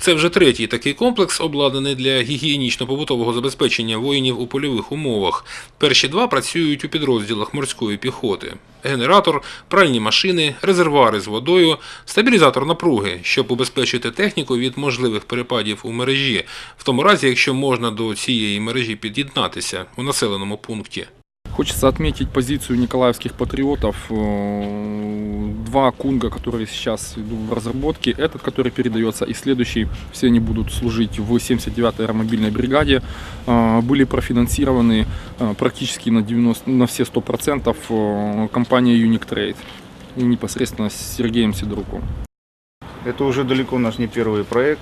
Це вже третій такий комплекс, обладнаний для гігієнічно-побутового забезпечення воїнів у польових умовах. Перші два працюють у підрозділах морської піхоти. Генератор, пральні машини, резервуари з водою, стабілізатор напруги, щоб убезпечити техніку від можливих перепадів у мережі, в тому разі, якщо можна до цієї мережі під'єднатися у населеному пункті. Хочется отметить позицию николаевских патриотов. Э, Два кунга, которые сейчас идут в разработке, этот, который передается, и следующий, все они будут служить в 79-й аэромобильной бригаде, э, были профинансированы э, практически на, 90, на все 100% э, компанией Trade и непосредственно с Сергеем Сидоруком. Это уже далеко наш не первый проект,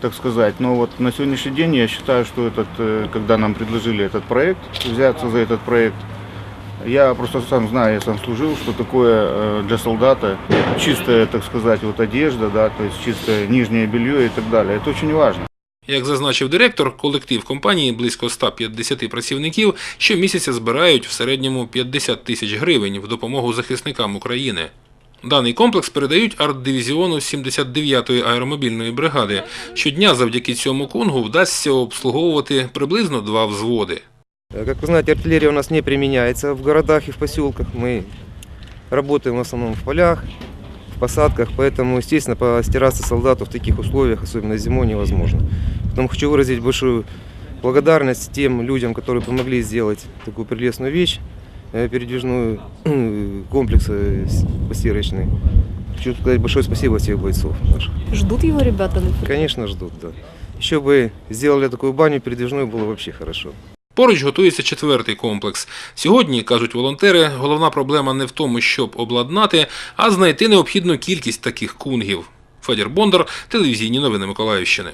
так сказать. Но вот на сегодняшний день я считаю, что этот, э, когда нам предложили этот проект, взяться за этот проект, я просто сам знаю, я сам служил, что такое э, для солдата чистая, так сказать, вот одежда, да, то есть чистое нижнее белье и так далее. Это очень важно. Як зазначив директор, колектив компанії близько 150 працівників щомісяця збирають в середньому 50 тисяч гривень в допомогу захисникам України. Даний комплекс передають арт-дивізіону 79-ї аеромобільної бригади. Щодня завдяки цьому кунгу вдасться обслуговувати приблизно два взводи. Э, Как вы знаете, артиллерия у нас не применяется в городах и в поселках. Мы работаем в основном в полях, в посадках, поэтому, естественно, постираться солдату в таких условиях, особенно зимой, невозможно. Поэтому хочу выразить большую благодарность тем людям, которые помогли сделать такую прелестную вещь, э, передвижную комплекс э, с- постирочный. Хочу сказать большое спасибо всех бойцов наших. Ждут его ребята на фронте? Конечно, ждут, да. Еще бы сделали такую баню передвижную, было вообще хорошо. Поруч готується четвертий комплекс. Сьогодні, кажуть волонтери, головна проблема не в тому, щоб обладнати, а знайти необхідну кількість таких кунгів. Федір Бондар, телевізійні новини Миколаївщини.